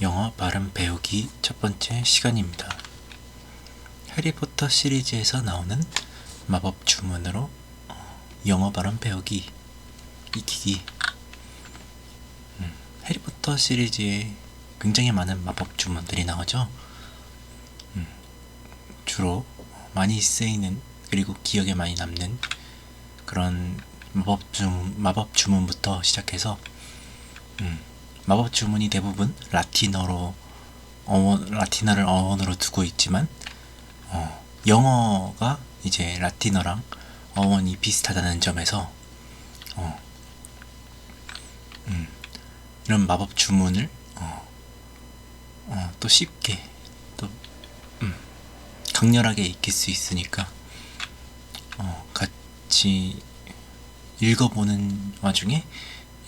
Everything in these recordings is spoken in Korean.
영어 발음 배우기 첫 번째 시간입니다. 해리포터 시리즈에서 나오는 마법 주문으로 어, 영어 발음 배우기 익히기. 음, 해리포터 시리즈에 굉장히 많은 마법 주문들이 나오죠. 음, 주로 많이 쓰이는 그리고 기억에 많이 남는 그런 마법 주문, 마법 주문부터 시작해서 음, 마법 주문이 대부분 라틴어로 어원, 라틴어를 어원으로 두고 있지만 어, 영어가 이제 라틴어랑 어원이 비슷하다는 점에서 어, 음, 이런 마법 주문을 어, 어, 또 쉽게 또 음, 강렬하게 익힐 수 있으니까 어, 같이 읽어보는 와중에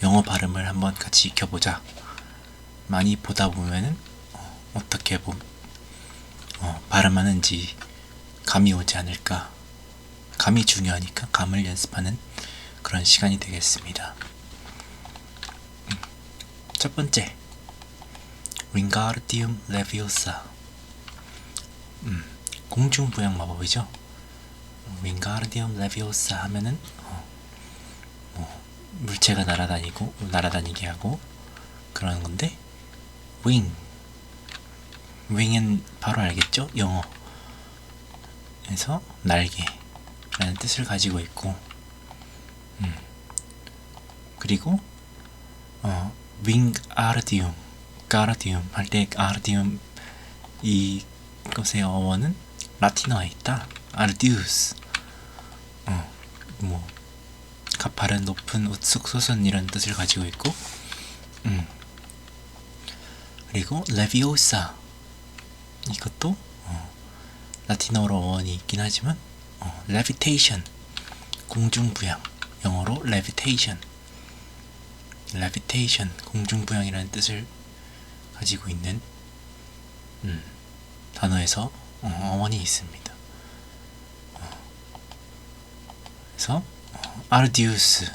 영어 발음을 한번 같이 익혀보자. 많이 보다 보면은 어, 떻게 보, 어, 발음하는지 감이 오지 않을까. 감이 중요하니까 감을 연습하는 그런 시간이 되겠습니다. 음, 첫 번째, 윙가르디움 레비오사. 음, 공중 부양 마법이죠. 윙가르디움 레비오사 하면은 어, 뭐 물체가 날아다니고 날아다니게 하고 그러는 건데 윙 윙은 바로 알겠죠? 영어. 그래서 날개라는 뜻을 가지고 있고 음. 그리고 어, 윙 아르디움 가르디움 할때 아르디움 이것의 어원은 라틴어에 있다. 아르디우스 어, 뭐 가파른 높은 우측소선 이런 뜻을 가지고 있고 음. 그리고 레비오사 이것도 어, 라틴어로 어원이 있긴 하지만 어, levitation. 공중부양. 영어로 levitation. levitation. 공중부양이라는 뜻을 가지고 있는 음, 단어에서 어, 어원이 있습니다. 어, 그래서 아르디우스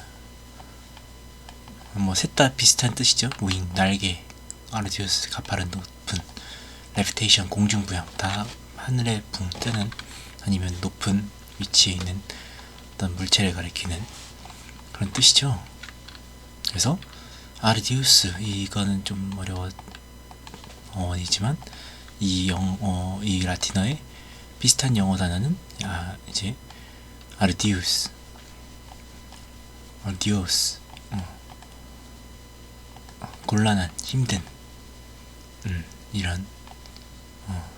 뭐 셋 다 비슷한 뜻이죠. 윙 날개 아르디우스 가파른 높은 레비테이션 공중부양 다 하늘에 붕 뜨는 아니면 높은 위치에 있는 어떤 물체를 가리키는 그런 뜻이죠. 그래서 아르디우스 이거는 좀 어려워 어원이지만 이 영어 이 라틴어의 비슷한 영어 단어는 아 이제 아르디우스 디오스 어. 곤란한 힘든 음, 이런 어,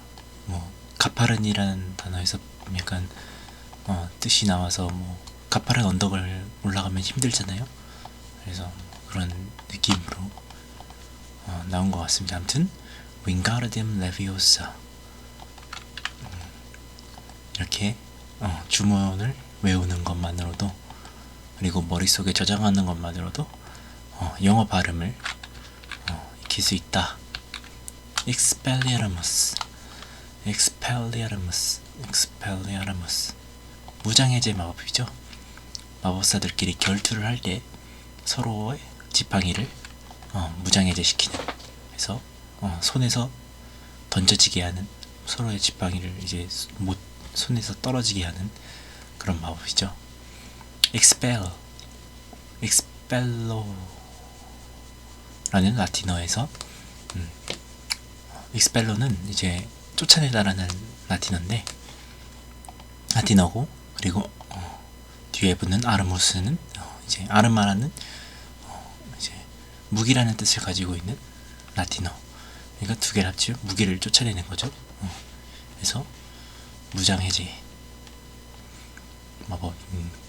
뭐 가파른이라는 단어에서 약간 어, 뜻이 나와서 뭐 가파른 언덕을 올라가면 힘들잖아요. 그래서 그런 느낌으로 어, 나온 것 같습니다. 아무튼 윙가르디움 레비오사 음, 이렇게 어, 주문을 외우는 것만으로도 그리고 머릿속에 저장하는 것만으로도 어, 영어 발음을 어, 익힐 수 있다. expelliarmus, expelliarmus, expelliarmus. 무장해제 마법이죠. 마법사들끼리 결투를 할 때 서로의 지팡이를 어, 무장해제 시키는. 그래서 어, 손에서 던져지게 하는 서로의 지팡이를 이제 못 손에서 떨어지게 하는 그런 마법이죠. Expel, expello라는 라틴어에서 음, expello는 이제 쫓아내다라는 라틴어인데 라틴어고 그리고 어, 뒤에 붙는 아르무스는 어, 이제 아르마라는 어, 이제 무기라는 뜻을 가지고 있는 라틴어. 그러니까 두 개를 합치면 무기를 쫓아내는 거죠. 어, 그래서 무장해제 마법. 음,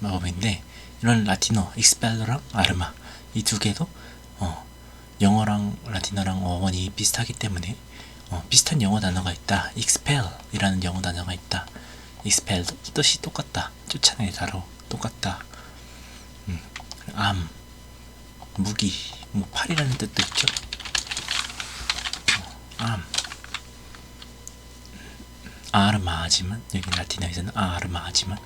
마법인데 이런 라틴어 익스펠러랑 아르마 이 두 개도 어, 영어랑 라틴어랑 어원이 비슷하기 때문에 어, 비슷한 영어 단어가 있다. expel이라는 영어 단어가 있다. expel 뜻이 똑같다. 쫓아내다로 똑같다. 음, 암 무기 뭐 팔이라는 뜻도 있죠. 어, 암 아르마지만 여기 라틴어에서는 아르마지만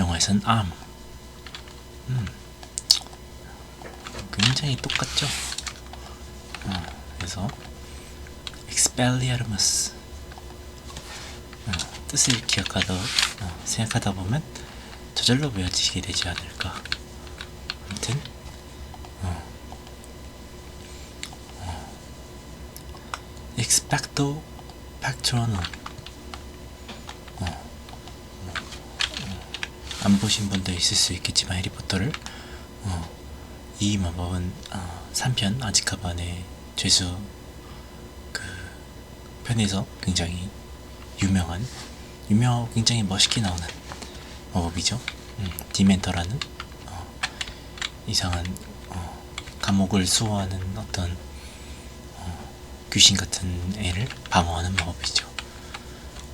영어에선 arm. 음. 굉장히 똑같죠? 어, 그래서 expelliarmus 어, 뜻을 기억하다 어, 생각하다 보면 저절로 외워지게 되지 않을까. 아무튼 어, 어, expecto patronum 어, 뭐, 어, 안 보신 분도 있을 수 있겠지만 해리포터를 어, 이 마법은 어, 3편 아지카반의 죄수 그 편에서 굉장히 유명한 유명하고 굉장히 멋있게 나오는 마법이죠. 음, 디멘터라는 어, 이상한 어, 감옥을 수호하는 어떤 어, 귀신 같은 애를 방어하는 마법이죠.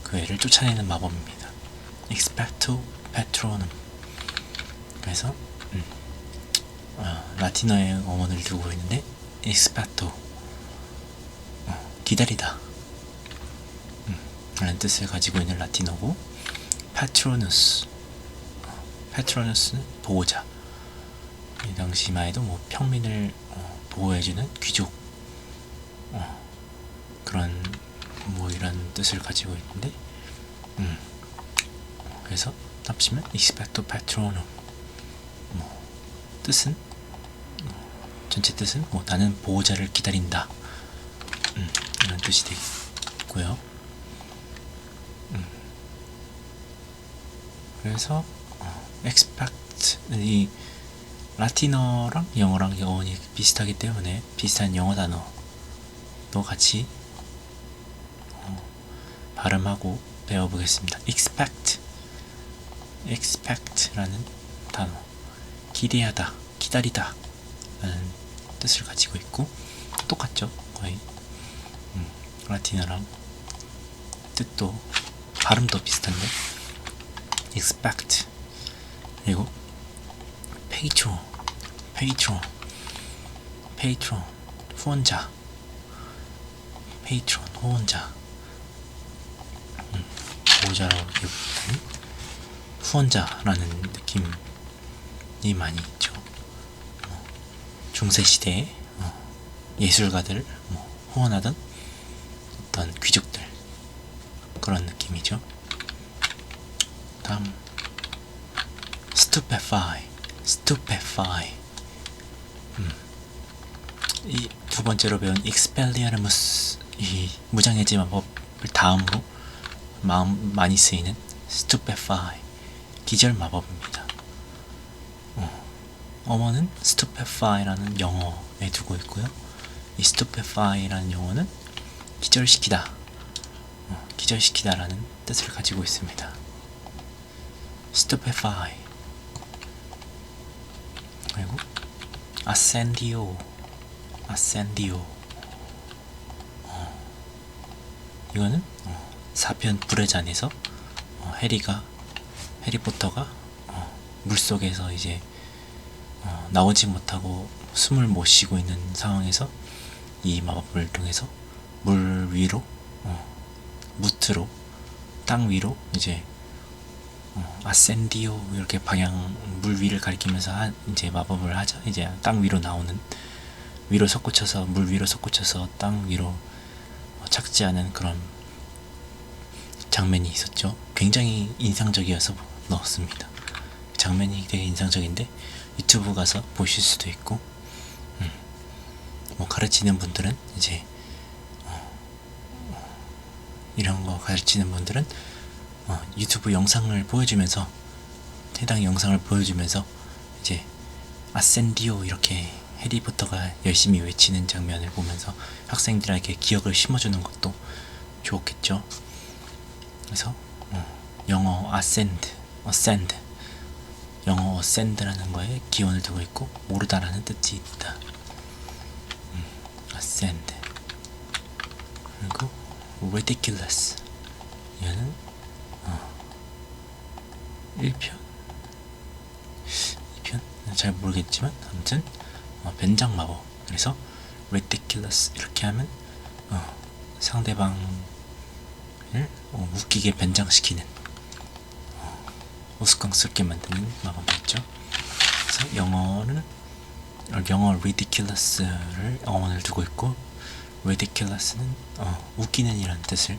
그 애를 쫓아내는 마법입니다. Expecto Patronum. 그래서 음, 어, 라틴어의 어원을 두고 있는데 expecto 어, 기다리다. 음, 라는 뜻을 가지고 있는 라틴어고 patronus. 어, patronus는 보호자. 이 당시만 해도 뭐 평민을 어, 보호해주는 귀족. 어, 그런 뭐 이런 뜻을 가지고 있는데 음, 그래서 합치면 expecto patronum 뭐 뜻은? 어, 전체 뜻은 뭐 나는 보호자를 기다린다. 음, 이런 뜻이 되고요. 음, 그래서 어, expect 이 라틴어랑 영어랑 어원이 비슷하기 때문에 비슷한 영어 단어도 같이 어, 발음하고 배워보겠습니다. expect, expect라는 단어, 기대하다, 기다리다 라는 뜻을 가지고 있고 똑같죠, 거의. 음, 라틴어랑 뜻도 발음도 비슷한데. expect. 그리고 patron, patron, patron 후원자, patron 후원자. 음, 보호자라고 기억하는 후원자라는 느낌이 많이 있죠. 어, 중세 시대에 어, 예술가들 뭐 후원하던 어떤 귀족들 그런 느낌이죠. 다음 stupefy, stupefy. 음. 이두 번째로 배운 expelliarmus 이 무장해제 마법을 다음으로 마음 많이 쓰이는 stupefy 기절 마법입니다. 어, 어원은 stupefy라는 영어에 두고 있고요. 이 stupefy라는 용어는 기절시키다, 어, 기절시키다라는 뜻을 가지고 있습니다. stupefy 그리고 ascendio, ascendio 어, 이거는 어, 4편 불의 잔에서 어, 해리가 해리포터가 어, 물 속에서 이제 어, 나오지 못하고 숨을 못 쉬고 있는 상황에서 이 마법을 통해서 물 위로 어, 무트로 땅 위로 이제 어, 아센디오 이렇게 방향 물 위를 가리키면서 한, 이제 마법을 하죠. 이제 땅 위로 나오는 위로 솟구쳐서 물 위로 솟구쳐서 땅 위로 어, 착지하는 그런 장면이 있었죠. 굉장히 인상적이어서 넣었습니다. 장면이 되게 인상적인데 유튜브 가서 보실 수도 있고 음, 뭐 가르치는 분들은 이제 어, 어, 이런 거 가르치는 분들은 어, 유튜브 영상을 보여주면서 해당 영상을 보여주면서 이제 아센디오 이렇게 해리포터가 열심히 외치는 장면을 보면서 학생들에게 기억을 심어주는 것도 좋겠죠. 그래서 어, 영어 ascend, ascend, 영어 ascend라는 거에 기원을 두고 있고 모르다라는 뜻이 있다. 음, ascend. 그리고 ridiculous. 얘는 어, 1편? 2편? 잘 모르겠지만 아무튼 어, 변장 마법. 그래서 ridiculous 이렇게 하면 어, 상대방을 어, 웃기게 변장시키는 어, 우스꽝스럽게 만드는 마법이죠. 그래서 영어는 어, 영어 ridiculous를 어원을 두고 있고 ridiculous는 어, 웃기는 이라는 뜻을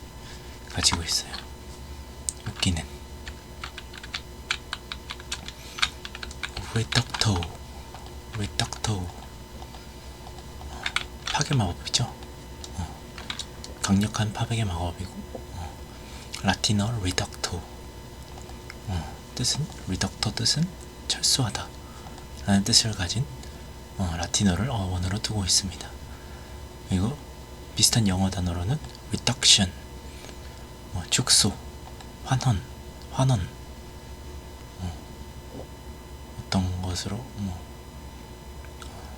가지고 있어요. 웃기는. reducto. 어, 파괴 마법이죠. 어, 강력한 파괴 마법이고 어, 라틴어 reducto. 어, 뜻은 reducto 뜻은 철수하다 라는 뜻을 가진 어, 라틴어를 어원으로 두고 있습니다. 그리고 비슷한 영어 단어로는 reduction, 뭐 축소, 환원, 환원 어, 어떤 것으로 뭐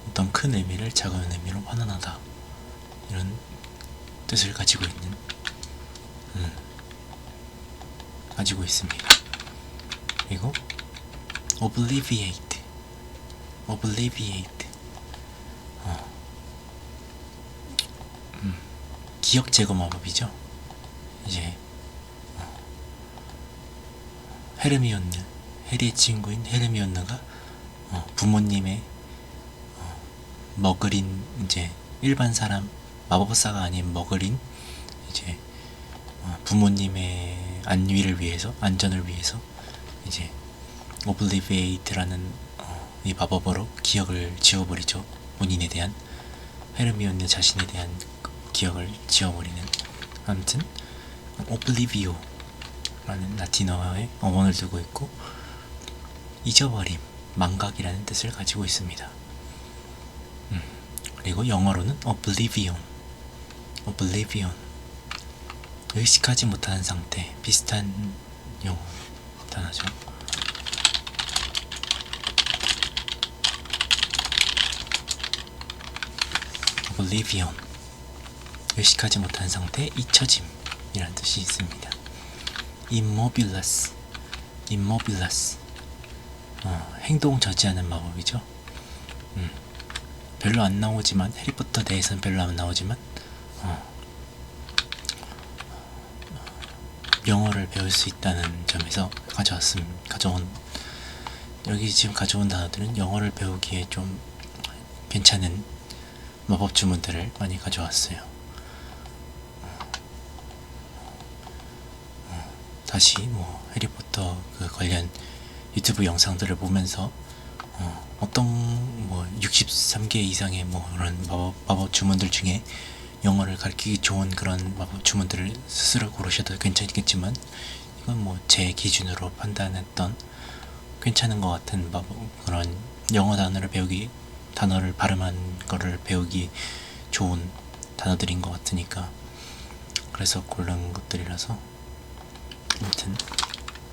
어떤 큰 의미를 작은 의미로 환원하다 이런 뜻을 가지고 있는 음, 가지고 있습니다. 그리고 obliviate, obliviate. 어, 음, 기억 제거 마법이죠. 이제 어, 헤르미온느, 해리의 친구인 헤르미온느가 어, 부모님의 어, 머그린 이제 일반 사람 마법사가 아닌 머그린 이제 어, 부모님의 안위를 위해서 안전을 위해서 이제 오블리비에이트라는 어, 이 마법으로 기억을 지워버리죠. 본인에 대한 헤르미온느 자신에 대한 그 기억을 지워버리는. 아무튼 오블리비오라는 라틴어의 어원을 두고 있고 잊어버림, 망각이라는 뜻을 가지고 있습니다. 음, 그리고 영어로는 oblivion, oblivion. 의식하지 못하는 상태 비슷한 단어죠. oblivion 의식하지 못한 상태 잊혀짐이라는 뜻이 있습니다. immobilis immobilis 어, 행동 저지하는 마법이죠. 음, 별로 안 나오지만 해리포터 내에서는 별로 안 나오지만 어, 영어를 배울 수 있다는 점에서 가져왔음 가져온 여기 지금 가져온 단어들은 영어를 배우기에 좀 괜찮은 마법 주문들을 많이 가져왔어요. 어, 다시 뭐 해리포터 그 관련 유튜브 영상들을 보면서 어, 어떤 뭐 63개 이상의 뭐 그런 마법, 마법 주문들 중에 영어를 가르치기 좋은 그런 주문들을 스스로 고르셔도 괜찮겠지만 이건 뭐 제 기준으로 판단했던 괜찮은 것 같은 그런 영어 단어를 배우기 단어를 발음한 거를 배우기 좋은 단어들인 것 같으니까 그래서 고른 것들이라서 아무튼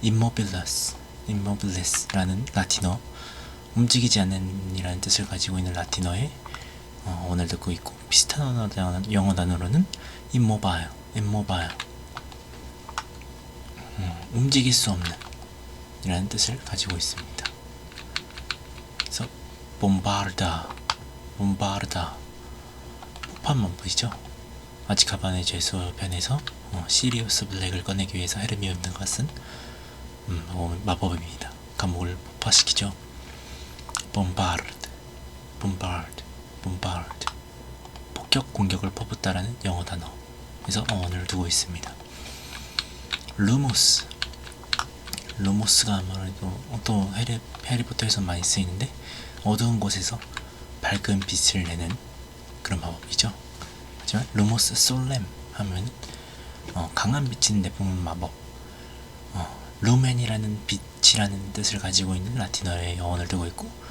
immobilis, immobilis라는 라틴어 움직이지 않는 이라는 뜻을 가지고 있는 라틴어에 어, 오늘 듣고 있고 비슷한 언어 단어, 영어 단어로는 immobile, immobile 음, 움직일 수 없는 이라는 뜻을 가지고 있습니다. 그래서 봄바르다, 봄바르다 폭탄만 보이죠? 아지카반의 죄수 편에서 어, 시리우스 블랙을 꺼내기 위해서 헤르미온느가 쓴 음, 어, 마법입니다. 감옥을 폭파시키죠. 봄바 봄바르드 폭격 공격을 퍼붓다라는 영어 단어 그래서 어원을 두고 있습니다. 루모스 루모스가 아무래도 또 해리, 해리포터에서 많이 쓰이는데 어두운 곳에서 밝은 빛을 내는 그런 마법이죠. 하지만 루모스 솔렘 하면 어, 강한 빛을 내뿜는 마법 어, 루멘이라는 빛이라는 뜻을 가지고 있는 라틴어의 어원을 두고 있고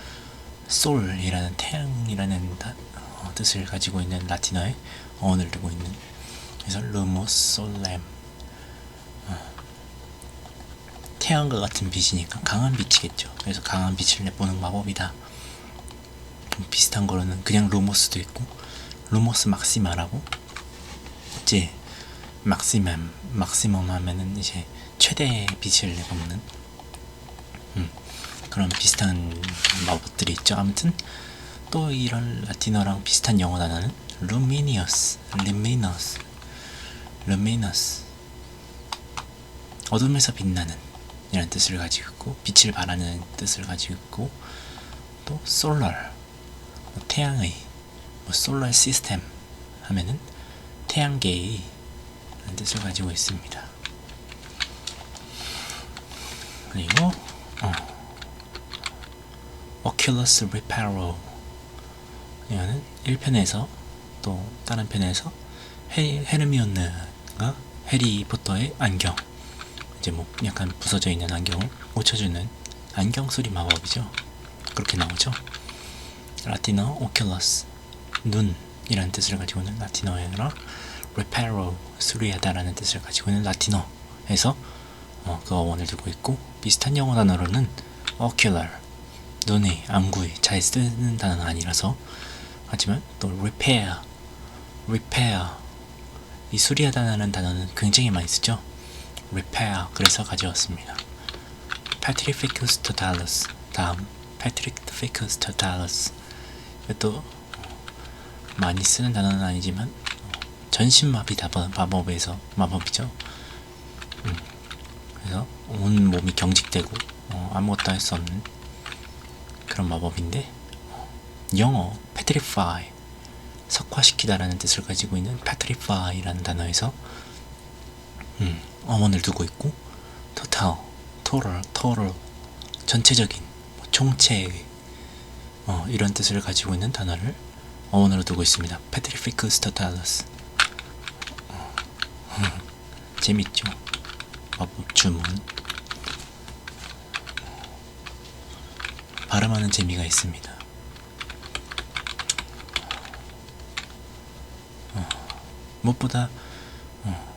솔이라는 태양이라는 다, 어, 뜻을 가지고 있는 라틴어의 어원을 두고 있는 그래서 루모스 솔렘 태양과 같은 빛이니까 강한 빛이겠죠. 그래서 강한 빛을 내보는 마법이다. 좀 비슷한 거로는 그냥 루모스도 있고 루모스 막시마라고 이제 막시멈 막시멈 하면은 이제 최대 빛을 내보는 음, 그런 비슷한 마법들이 있죠. 아무튼 또 이런 라틴어랑 비슷한 영어 단어는 luminous, luminous, luminous 어둠에서 빛나는 이라는 뜻을 가지고 있고 빛을 발하는 뜻을 가지고 있고 또 solar 뭐 태양의 뭐 solar system 하면은 태양계의 뜻을 가지고 있습니다. 그리고 어, Oculus Reparo 이거는 1편에서 또 다른 편에서 해, 헤르미온느가 해리포터의 안경 이제 뭐 약간 부서져 있는 안경을 고쳐주는 안경 수리 마법이죠. 그렇게 나오죠. 라틴어 오큘러스 눈이라는 뜻을 가지고 있는 라틴어어라 reparo 수리하다라는 뜻을 가지고 있는 라틴어에서 어, 그 어원을 두고 있고 비슷한 영어 단어로는 ocular 눈의 안구의 잘 쓰는 단어는 아니라서. 하지만 또 repair repair. 이 수리하다라는 단어는 굉장히 많이 쓰죠. repair. 그래서 가져왔습니다. Petrificus totalus 다음 Petrificus totalus 이것도 많이 쓰는 단어는 아니지만 전신마비 마법에서 마법이죠. 음, 그래서 온 몸이 경직되고 어, 아무것도 할 수 없는 그런 마법인데 어, 영어 petrify 석화시키다라는 뜻을 가지고 있는 petrify라는 단어에서 음, 어원을 두고 있고 total, total, total 전체적인 뭐 총체의 어, 이런 뜻을 가지고 있는 단어를 어원으로 두고 있습니다. petrificus totalus 재밌죠? 마법 주문 발음하는 재미가 있습니다. 어, 무엇보다 어,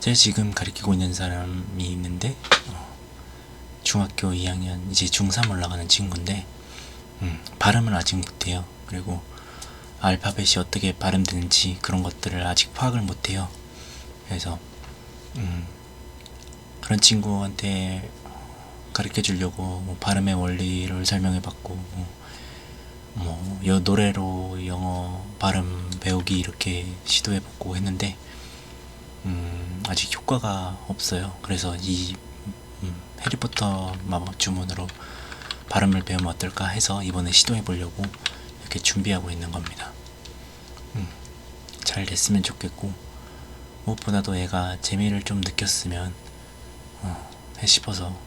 제가 지금 가르치고 있는 사람이 있는데 어, 중학교 2학년 이제 중3 올라가는 친구인데 음, 발음을 아직 못해요. 그리고 알파벳이 어떻게 발음되는지 그런 것들을 아직 파악을 못해요. 그래서 음, 그런 친구한테 가르쳐 주려고 뭐 발음의 원리를 설명해 받고 뭐, 뭐 여, 노래로 영어 발음 배우기 이렇게 시도해 보고 했는데 음, 아직 효과가 없어요. 그래서 이 음, 해리포터 마법 주문으로 발음을 배우면 어떨까 해서 이번에 시도해 보려고 이렇게 준비하고 있는 겁니다. 음, 잘 됐으면 좋겠고 무엇보다도 얘가 재미를 좀 느꼈으면 어, 해 싶어서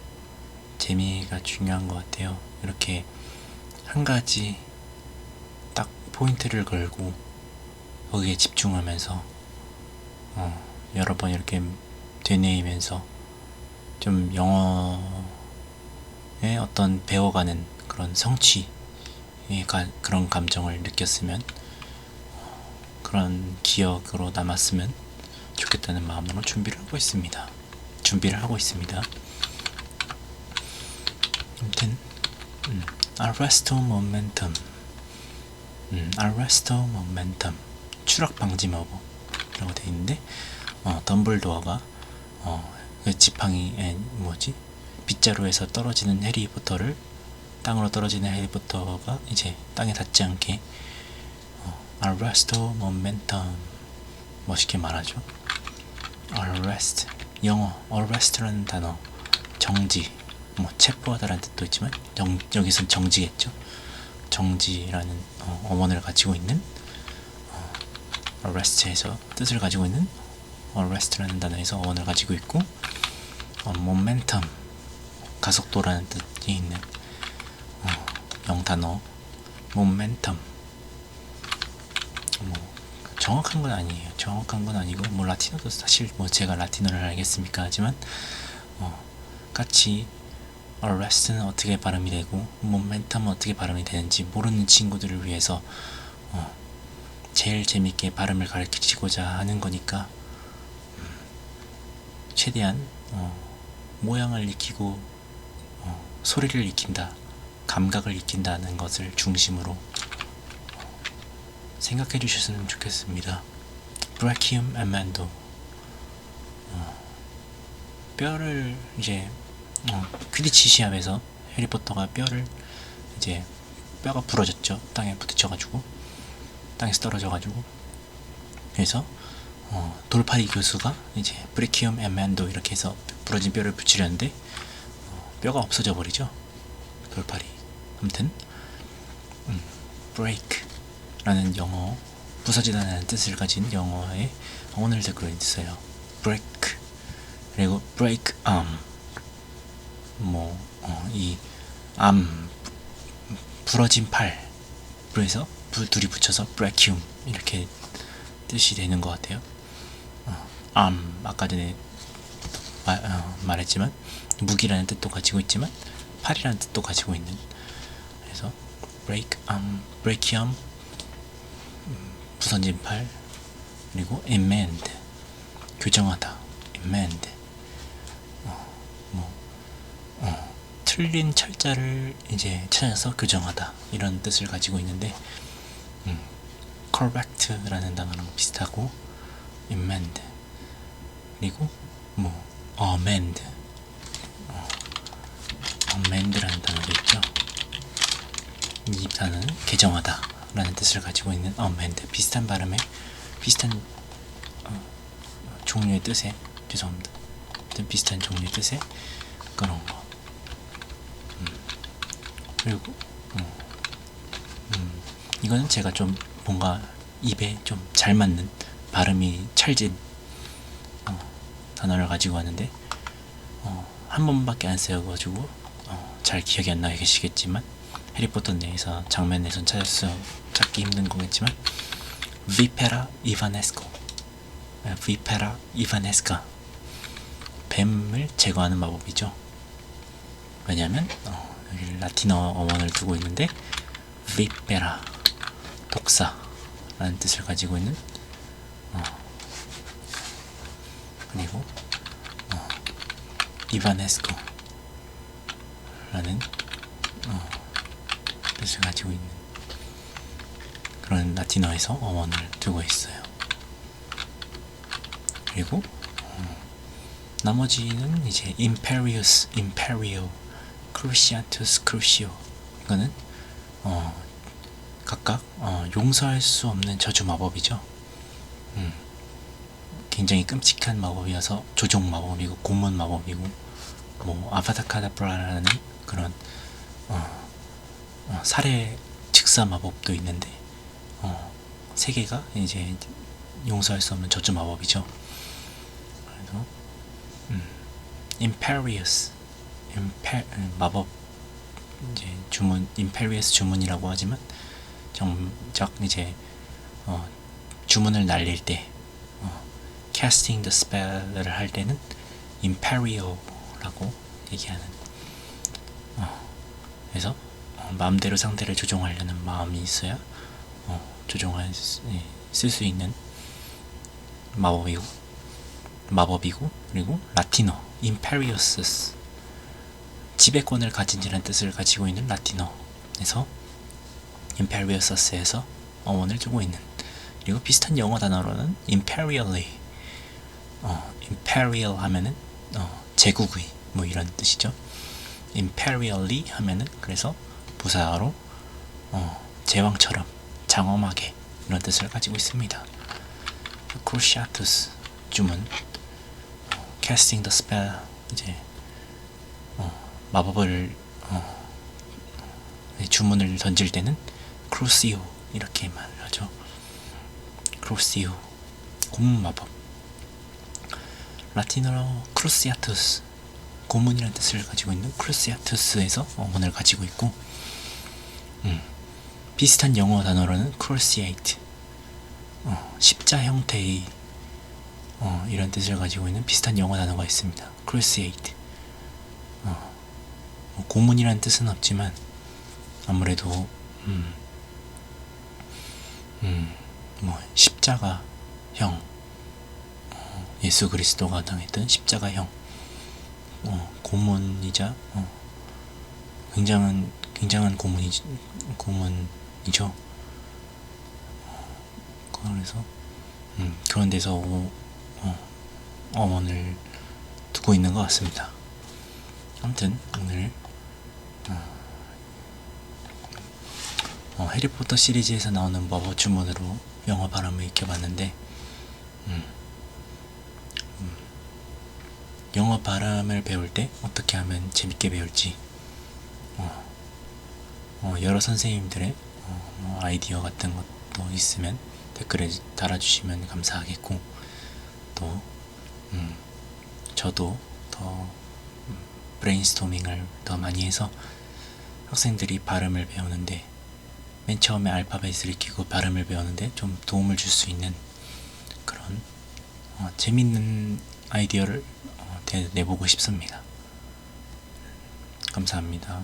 재미가 중요한 것 같아요. 이렇게 한 가지 딱 포인트를 걸고 거기에 집중하면서 어, 여러 번 이렇게 되뇌이면서 좀 영어의 어떤 배워가는 그런 성취 그런 감정을 느꼈으면 그런 기억으로 남았으면 좋겠다는 마음으로 준비를 하고 있습니다. 준비를 하고 있습니다. 아무튼 음, Arresto Momentum. 음, Arresto Momentum. 추락 방지 마법이라고 되어 있는데 어, 덤블도어가 어, 그 지팡이 에, 뭐지? 빗자루에서 떨어지는 해리포터를 땅으로 떨어지는 해리포터가 이제 땅에 닿지 않게 어, Arresto Momentum. 멋있게 말하죠. arrest 영어 arrest라는 단어. 정지 뭐 체포하다라는 뜻도 있지만 정, 여기선 정지겠죠? 정지라는 어, 어원을 가지고 있는 어, arrest에서 뜻을 가지고 있는 arrest라는 단어에서 어원을 가지고 있고 어, momentum 가속도라는 뜻이 있는 어, 영단어 momentum. 뭐 정확한 건 아니에요. 정확한 건 아니고 뭐 라틴어도 사실 뭐 제가 라틴어를 알겠습니까? 하지만 어, 같이 arrest는 어떻게 발음이 되고 momentum은 어떻게 발음이 되는지 모르는 친구들을 위해서 어, 제일 재밌게 발음을 가르치고자 하는 거니까 음, 최대한 어, 모양을 익히고 어, 소리를 익힌다 감각을 익힌다는 것을 중심으로 생각해 주셨으면 좋겠습니다. 브라키움 에만도 어, 뼈를 이제 어, 퀴디치 시합에서 해리포터가 뼈를 이제 뼈가 부러졌죠. 땅에 부딪혀가지고 땅에서 떨어져가지고 그래서 어, 돌파리 교수가 이제 브레키움 에만도 이렇게 해서 부러진 뼈를 붙이려는데 어, 뼈가 없어져 버리죠. 돌파리. 아무튼 음, 브레이크 라는 영어 부서지다는 뜻을 가진 영어의 어원을 듣고 있어요. break 그리고 break arm 뭐이암 부러진 팔 그래서 부, 둘이 붙여서 breakum 이렇게 뜻이 되는 것 같아요. 어, arm 아까 전에 마, 어, 말했지만 무기라는 뜻도 가지고 있지만 팔이라는 뜻도 가지고 있는 그래서 break arm, break 음, 부서진 팔 그리고 amend 교정하다 amend 어, 뭐 어, 틀린 철자를 이제 찾아서 교정하다 이런 뜻을 가지고 있는데 음, correct라는 단어랑 비슷하고 amend 그리고 뭐 amend 어, amend라는 단어도 있죠. 이 단어는 개정하다 라는 뜻을 가지고 있는 amend 비슷한 발음에 비슷한 어, 종류의 뜻에 죄송합니다. 비슷한 종류의 뜻에 그런 거 음, 그리고 어, 음, 이거는 제가 좀 뭔가 입에 좀 잘 맞는 발음이 찰진 어, 단어를 가지고 왔는데 어, 한 번밖에 안 쓰여가지고 어, 잘 기억이 안 나게 계시겠지만 해리포터 내에서 장면에선 찾을 수 찾기 힘든 거겠지만 비페라 이바네스코 비페라 이바네스카 뱀을 제거하는 마법이죠. 왜냐하면 어, 라틴어 어원을 두고 있는데 비페라 독사라는 뜻을 가지고 있는 어, 그리고 어, 이바네스코 라는 어, 뜻을 가지고 있는 그런 라틴어에서 어원을 두고 있어요. 그리고 어, 나머지는 이제 imperious, imperial, cruciatus, crucio 이거는 어, 각각 어, 용서할 수 없는 저주 마법이죠. 음, 굉장히 끔찍한 마법이어서 조종 마법이고 고문 마법이고 뭐 아바다카다브라라는 그런 어, 어, 살해 즉사 마법도 있는데 어, 세 개가 이제 용서할 수 없는 저주 마법이죠. 그래서 음, imperious, 음, 마법 이제 주문 imperious 주문이라고 하지만 정작 이제 어, 주문을 날릴 때 어, casting the spell을 할 때는 imperial라고 얘기하는 어, 그래서 어, 마음대로 상대를 조종하려는 마음이 있어야 어, 조종할 쓸수 있는 마법이고 마법이고 그리고 라틴어 imperiosus 지배권을 가진이라는 뜻을 가지고 있는 라틴어에서 imperious에서 어원을 두고 있는 그리고 비슷한 영어 단어로는 imperially 어, imperial 하면은 어, 제국의 뭐 이런 뜻이죠. imperially 하면은 그래서 부사로 어, 제왕처럼 장엄하게 이런 뜻을 가지고 있습니다. cruciatus 주문 어, casting the spell 이제 어, 마법을 어, 주문을 던질 때는 crucio 이렇게 말하죠. crucio 고문 마법 라틴어로 cruciatus 고문이라는 뜻을 가지고 있는 cruciatus에서 어원을 가지고 있고 음, 비슷한 영어 단어로는 cruciate 어, 십자 형태의 어, 이런 뜻을 가지고 있는 비슷한 영어 단어가 있습니다. 어, 뭐 고문이라는 뜻은 없지만 아무래도 음, 음, 뭐 십자가형 어, 예수 그리스도가 당했던 십자가형 어, 고문이자 어, 굉장한 굉장한 고문이 고문이죠. 어, 그래서 음, 그런 데서 어, 어원을 두고 있는 것 같습니다. 아무튼 오늘 어, 어, 해리포터 시리즈에서 나오는 마법 주문으로 영어 발음을 익혀봤는데 음, 음, 영어 발음을 배울 때 어떻게 하면 재밌게 배울지 어, 어, 여러 선생님들의 어, 뭐 아이디어 같은 것도 있으면 댓글에 달아주시면 감사하겠고 또 음, 저도 더 음, 브레인스토밍을 더 많이 해서 학생들이 발음을 배우는데 맨 처음에 알파벳을 익히고 발음을 배우는데 좀 도움을 줄 수 있는 그런 어, 재밌는 아이디어를 어, 내- 내보고 싶습니다. 감사합니다.